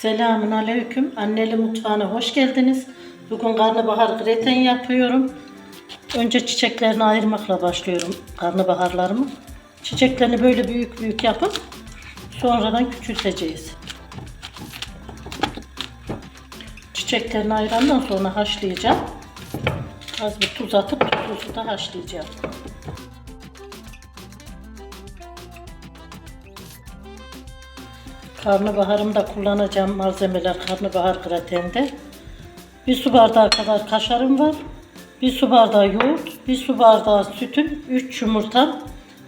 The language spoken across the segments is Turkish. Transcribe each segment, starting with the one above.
Selamun Aleyküm. Anneli mutfağına hoş geldiniz. Bugün karnabahar greten yapıyorum. Önce çiçeklerini ayırmakla başlıyorum karnabaharlarımı. Çiçeklerini böyle büyük büyük yapıp sonradan küçülteceğiz. Çiçeklerini ayırandan sonra haşlayacağım. Az bir tuz atıp tuzu da haşlayacağım. Karnabaharımda kullanacağım malzemeler karnabahar gratende. Bir su bardağı kadar kaşarım var. Bir su bardağı yoğurt, bir su bardağı sütüm, 3 yumurta,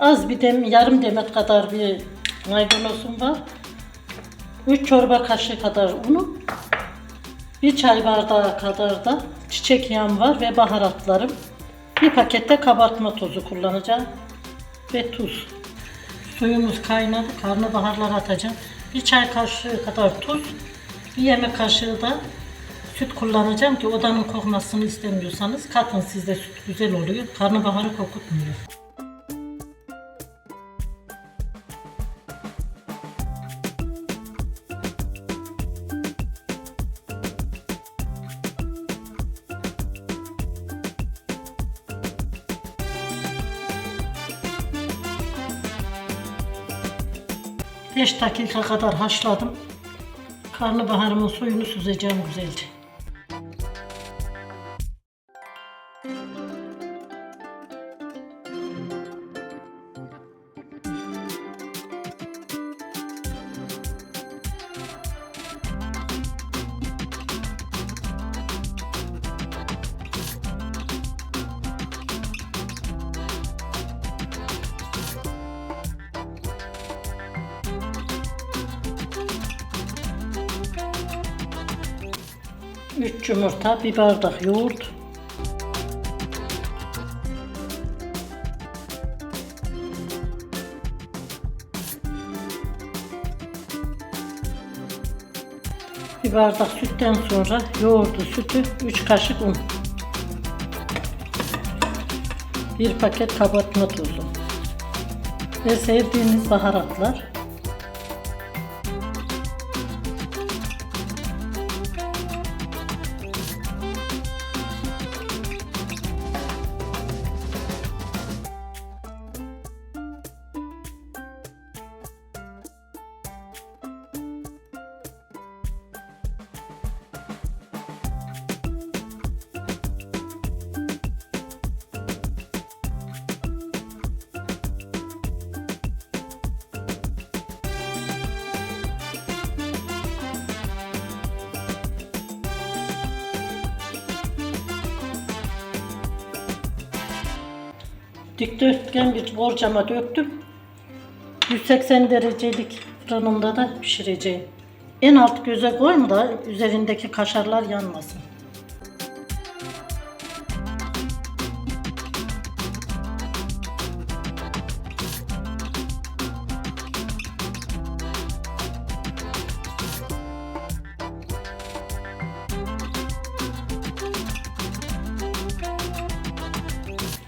az bir dem, yarım demet kadar bir maydanozum var. 3 çorba kaşığı kadar unum, bir çay bardağı kadar da çiçek yağım var ve baharatlarım. Bir pakette kabartma tozu kullanacağım ve tuz. Suyumuz kaynadı. Karnabaharlar atacağım. Bir çay kaşığı kadar tuz, bir yemek kaşığı da süt kullanacağım ki odanın kokmasını istemiyorsanız katın sizde süt güzel oluyor. Karnabaharı kokutmuyor. Beş dakika kadar haşladım. Karnabaharımın suyunu süzeceğim güzelce. Üç yumurta, bir bardak yoğurt. Bir bardak sütten sonra yoğurdu, sütü, 3 kaşık un. Bir paket kabartma tozu. Ve sevdiğiniz baharatlar. Dikdörtgen bir borcama döktüm. 180 derecelik fırınımda da pişireceğim. En alt göze koyun da üzerindeki kaşarlar yanmasın.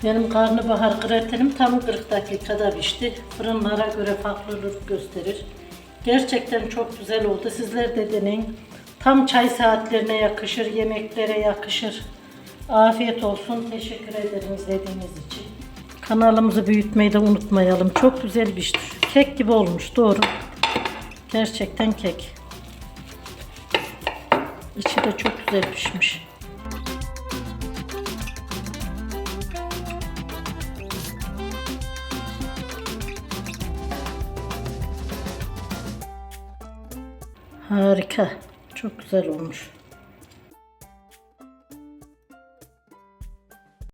Benim karnabahar gratenim tam 40 dakikada pişti. Fırınlara göre farklılık gösterir. Gerçekten çok güzel oldu. Sizler de deneyin. Tam çay saatlerine yakışır, yemeklere yakışır. Afiyet olsun. Teşekkür ederim izlediğiniz için. Kanalımızı büyütmeyi de unutmayalım. Çok güzel pişti. Kek gibi olmuş. Doğru. Gerçekten kek. İçi de çok güzel pişmiş. Harika. Çok güzel olmuş.